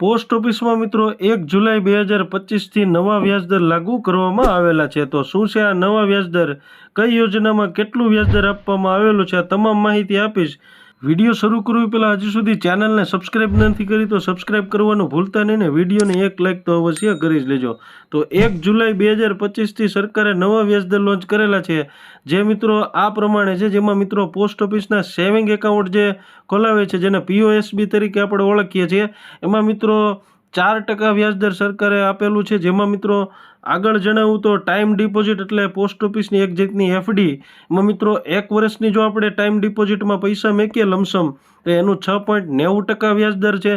Post ઓફિસમાં મિત્રો એક જુલાઈ બે હજાર પચીસથી નવા વ્યાજદર લાગુ કરવામાં આવેલા છે. તો શું છે આ નવા વ્યાજદર? કઈ યોજનામાં કેટલું વ્યાજદર આપવામાં આવેલું છે? આ તમામ માહિતી આપીશ. વીડિયો શરૂ કરવી પહેલાં હજુ સુધી ચેનલને સબસ્ક્રાઇબ નથી કરી તો સબસ્ક્રાઇબ કરવાનું ભૂલતા નહીં ને વિડીયોને એક લાઇક તો અવશ્ય કરી જ લેજો. તો એક જુલાઈ બે હજાર પચીસથી સરકારે નવા વ્યાજદર લોન્ચ કરેલા છે. જે મિત્રો આ પ્રમાણે છે, જેમાં મિત્રો પોસ્ટ ઓફિસના સેવિંગ એકાઉન્ટ જે ખોલાવે છે, જેને પીઓએસબી તરીકે આપણે ઓળખીએ છીએ, એમાં મિત્રો ચાર ટકા વ્યાજદર સરકારે આપેલું છે. જેમાં મિત્રો આગળ જણાવું તો ટાઈમ ડિપોઝિટ એટલે પોસ્ટ ઓફિસની એક જાતની એફડી. એમાં મિત્રો એક વર્ષની જો આપણે ટાઈમ ડિપોઝિટમાં પૈસા મેકીએ લમસમ, તો એનું છ પોઈન્ટ નેવું ટકા વ્યાજદર છે.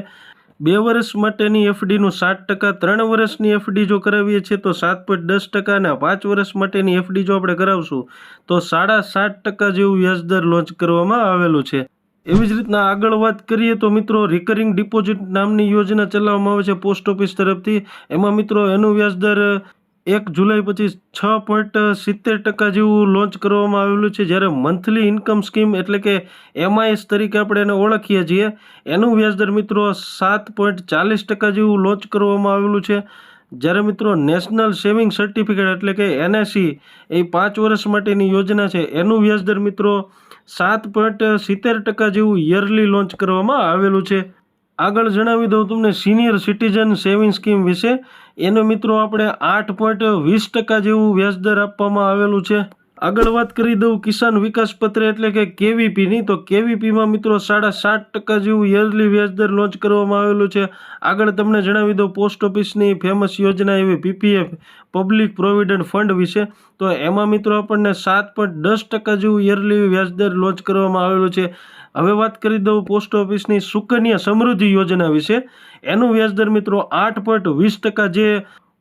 બે વર્ષ માટેની એફડીનું સાત ટકા, ત્રણ વર્ષની એફડી જો કરાવીએ છીએ તો સાત પોઈન્ટ દસ ટકા અને પાંચ વર્ષ માટેની એફડી જો આપણે કરાવશું, તો સાડા સાત ટકા જેવું વ્યાજદર લોન્ચ કરવામાં આવેલું છે. એવી જ રીતના આગળ વાત કરીએ તો મિત્રો રિકરિંગ ડિપોઝિટ નામની યોજના ચલાવવામાં આવે છે પોસ્ટ ઓફિસ તરફથી. એમાં મિત્રો એનું વ્યાજદર એક જુલાઈ પછી છ પોઈન્ટ સિત્તેર ટકા જેવું લોન્ચ કરવામાં આવેલું છે. જ્યારે મંથલી ઇન્કમ સ્કીમ એટલે કે એમઆઈએસ તરીકે આપણે એને ઓળખીએ છીએ. એનું વ્યાજદર મિત્રો સાત પોઈન્ટ ચાલીસ ટકા જેવું લોન્ચ કરવામાં આવેલું છે. જ્યારે મિત્રો નેશનલ સેવિંગ સર્ટિફિકેટ એટલે કે એનએસી એ પાંચ વર્ષ માટેની યોજના છે. એનું વ્યાજદર મિત્રો સાત પોઈન્ટ સિત્તેર ટકા જેવું યરલી લોન્ચ કરવામાં આવેલું છે. આગળ જણાવી દઉં તમને સિનિયર સિટીઝન સેવિંગ સ્કીમ વિશે. એનો મિત્રો આપણે આઠ પોઈન્ટ વીસ ટકા જેવું વ્યાજદર આપવામાં આવેલું છે. આગળ વાત કરી દઉં કિસાન વિકાસ પત્ર એટલે કે કેવીપીની તો કેવીપીમાં મિત્રો સાડા સાત ટકા જેવું યરલી વ્યાજદર લોન્ચ કરવામાં આવેલું છે. આગળ તમને જણાવી દઉં પોસ્ટ ઓફિસની ફેમસ યોજના એવી પીપીએફ પબ્લિક પ્રોવિડન્ટ ફંડ વિશે. તો એમાં મિત્રો આપણને સાત પોઈન્ટ દસ ટકા જેવું યરલી વ્યાજદર લોન્ચ કરવામાં આવેલું છે. હવે વાત કરી દઉં પોસ્ટ ઓફિસની સુકન્યા સમૃદ્ધિ યોજના વિશે. એનું વ્યાજદર મિત્રો આઠ પોઈન્ટ વીસ ટકા જે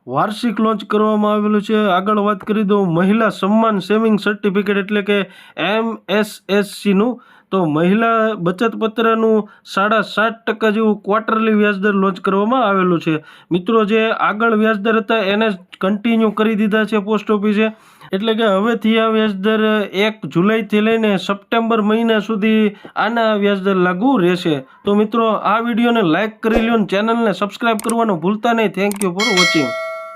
વાર્ષિક લોન્ચ કરવામાં આવેલું છે. આગળ વાત કરી દઉં મહિલા સન્માન સેવિંગ સર્ટિફિકેટ એટલે કે એમ નું તો મહિલા બચત પત્રનું સાડા સાત ટકા જેવું ક્વાર્ટરલી વ્યાજદર લોન્ચ કરવામાં આવેલું છે. મિત્રો, જે આગળ વ્યાજદર હતા એને કન્ટિન્યુ કરી દીધા છે પોસ્ટ ઓફિસે. એટલે કે હવેથી આ વ્યાજદર એક જુલાઈથી લઈને સપ્ટેમ્બર મહિના સુધી આના વ્યાજદર લાગુ રહેશે. તો મિત્રો, આ વિડીયોને લાઇક કરી લ્યો ચેનલને સબસ્ક્રાઈબ કરવાનું ભૂલતા નહીં. Thank you for watching